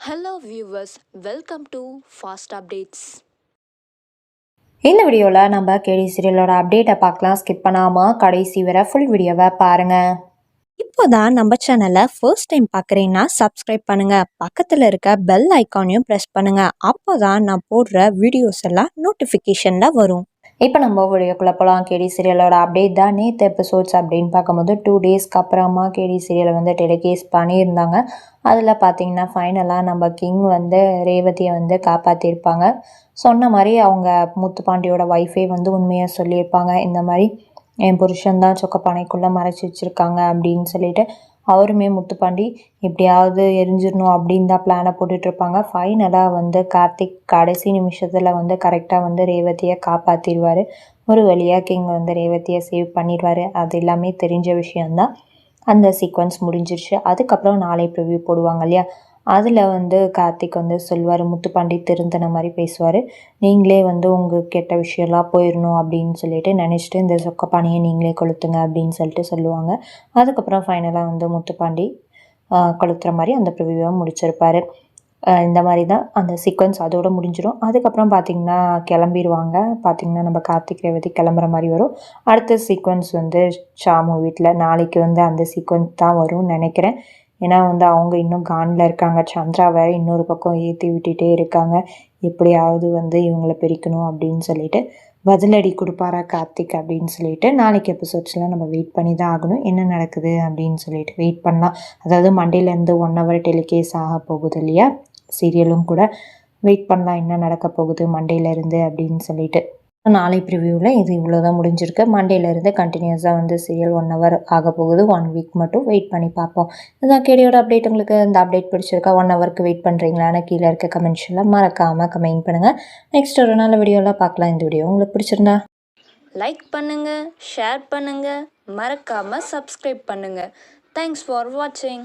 Hello viewers, welcome to Fast Updates. இந்த வீடியோவில் நம்ம கேடி சீரியலோட அப்டேட்டை பார்க்கலாம். ஸ்கிப் பண்ணாமல் கடைசி வரை ஃபுல் வீடியோவை பாருங்கள் இப்போதான் நம்ம சேனலை ஃபர்ஸ்ட் டைம் பார்க்குறீங்கன்னா சப்ஸ்கிரைப் பண்ணுங்க. பக்கத்தில் இருக்க பெல் ஐக்கானையும் ப்ரெஸ் பண்ணுங்க. அப்போதான் நான் போடுற வீடியோஸ் எல்லாம் நோட்டிஃபிகேஷனில் வரும். இப்போ நம்ம வீடியோக்குள்ளே போகலாம். கேடி சீரியலோட அப்டேட் தான். நேற்று எபிசோட்ஸ் அப்படின்னு பார்க்கும்போது டூ டேஸ்க்கு அப்புறமா கேடி சீரியலை வந்து டெலிகேஸ் பண்ணியிருந்தாங்க. அதில் பார்த்தீங்கன்னா ஃபைனலாக நம்ம கிங் வந்து ரேவதியை வந்து காப்பாற்றியிருப்பாங்க சொன்ன மாதிரி அவங்க முத்துப்பாண்டியோட ஒய்ஃபே வந்து உண்மையாக சொல்லியிருப்பாங்க. இந்த மாதிரி என் புருஷன் தான் சொக்கப்பானைக்குள்ளே மறைச்சி வச்சுருக்காங்க அப்படின்னு சொல்லிட்டு அவருமே முத்துப்பாண்டி எப்படியாவது எரிஞ்சிடணும் அப்படின்னு தான் பிளானை போட்டுட்ருப்பாங்க ஃபைனலாக வந்து கார்த்திக் கடைசி நிமிஷத்தில் வந்து கரெக்டாக வந்து ரேவதியை காப்பாற்றிடுவார் ஒரு வழியாக கிங் வந்து ரேவதியை சேவ் பண்ணிடுவார். அது எல்லாமே தெரிஞ்ச விஷயந்தான் அந்த சீக்வன்ஸ் முடிஞ்சிருச்சு. அதுக்கப்புறம் நாளை ப்ரிவ்யூ போடுவாங்க இல்லையா? அதில் வந்து கார்த்திக் வந்து சொல்வார் முத்துப்பாண்டி திருந்தின மாதிரி பேசுவார். நீங்களே வந்து உங்கள் கெட்ட விஷயம்லாம் போயிடணும் அப்படின்னு சொல்லிட்டு நினச்சிட்டு இந்த சொக்கப்பானியை நீங்களே கொளுத்துங்க அப்படின்னு சொல்லிட்டு சொல்லுவாங்க. அதுக்கப்புறம் ஃபைனலாக வந்து முத்துப்பாண்டி ஆஹ், கொளுத்துற மாதிரி அந்த ப்ரிவியூவை முடிச்சிருப்பார். இந்த மாதிரி தான் அந்த சீக்வன்ஸ் அதோட முடிஞ்சிடும் அதுக்கப்புறம் பார்த்திங்கன்னா கிளம்பிடுவாங்க பார்த்திங்கன்னா நம்ம கார்த்திக் ரேவதி கிளம்புற மாதிரி வரும். அடுத்த சீக்வன்ஸ் வந்து ஷாமு வீட்டில் நாளைக்கு வந்து அந்த சீக்வன்ஸ் தான் வரும்னு நினைக்கிறேன். ஏன்னா வந்து அவங்க இன்னும் கானில் இருக்காங்க. சந்திரா வேறு இன்னொரு பக்கம் ஏற்றி விட்டுட்டே இருக்காங்க. எப்படியாவது வந்து இவங்களை பிரிக்கணும் அப்படின்னு சொல்லிட்டு பதிலடி கொடுப்பாரா கார்த்திக் அப்படின்னு சொல்லிட்டு நாளைக்கு எபிசோட்ஸ்லாம் நம்ம வெயிட் பண்ணி தான் ஆகணும். என்ன நடக்குது அப்படின்னு சொல்லிட்டு வெயிட் பண்ணலாம். அதாவது மண்டேலேருந்து ஒன் ஹவர் டெலிகேஸ் ஆக போகுது இல்லையா? சீரியலும் கூட வெயிட் பண்ணலாம். என்ன நடக்க போகுது மண்டேலேருந்து அப்படின்னு சொல்லிட்டு. நாளை ப்ரிவியூவில் இது இவ்வளோ தான் முடிஞ்சிருக்கு மண்டேலேருந்து கண்டினியூஸாக வந்து சீரியல் ஒன் ஹவர் ஆக போகுது. ஒன் வீக் மட்டும் வெயிட் பண்ணி பார்ப்போம். இதுதான் கேடியோட அப்டேட் உங்களுக்கு இந்த அப்டேட் பிடிச்சிருக்கா? ஒன் ஹவருக்கு வெயிட் பண்ணுறீங்களான்னு கீழே இருக்க கமெண்ட்ஸில் மறக்காமல் கமெண்ட் பண்ணுங்கள் நெக்ஸ்ட் ஒரு நல்ல வீடியோலாம் பார்க்கலாம். இந்த வீடியோ உங்களுக்கு பிடிச்சிருந்தா. லைக் பண்ணுங்க ஷேர் பண்ணுங்க மறக்காமல் சப்ஸ்கிரைப் பண்ணுங்க. தேங்க்ஸ் ஃபார் வாட்சிங்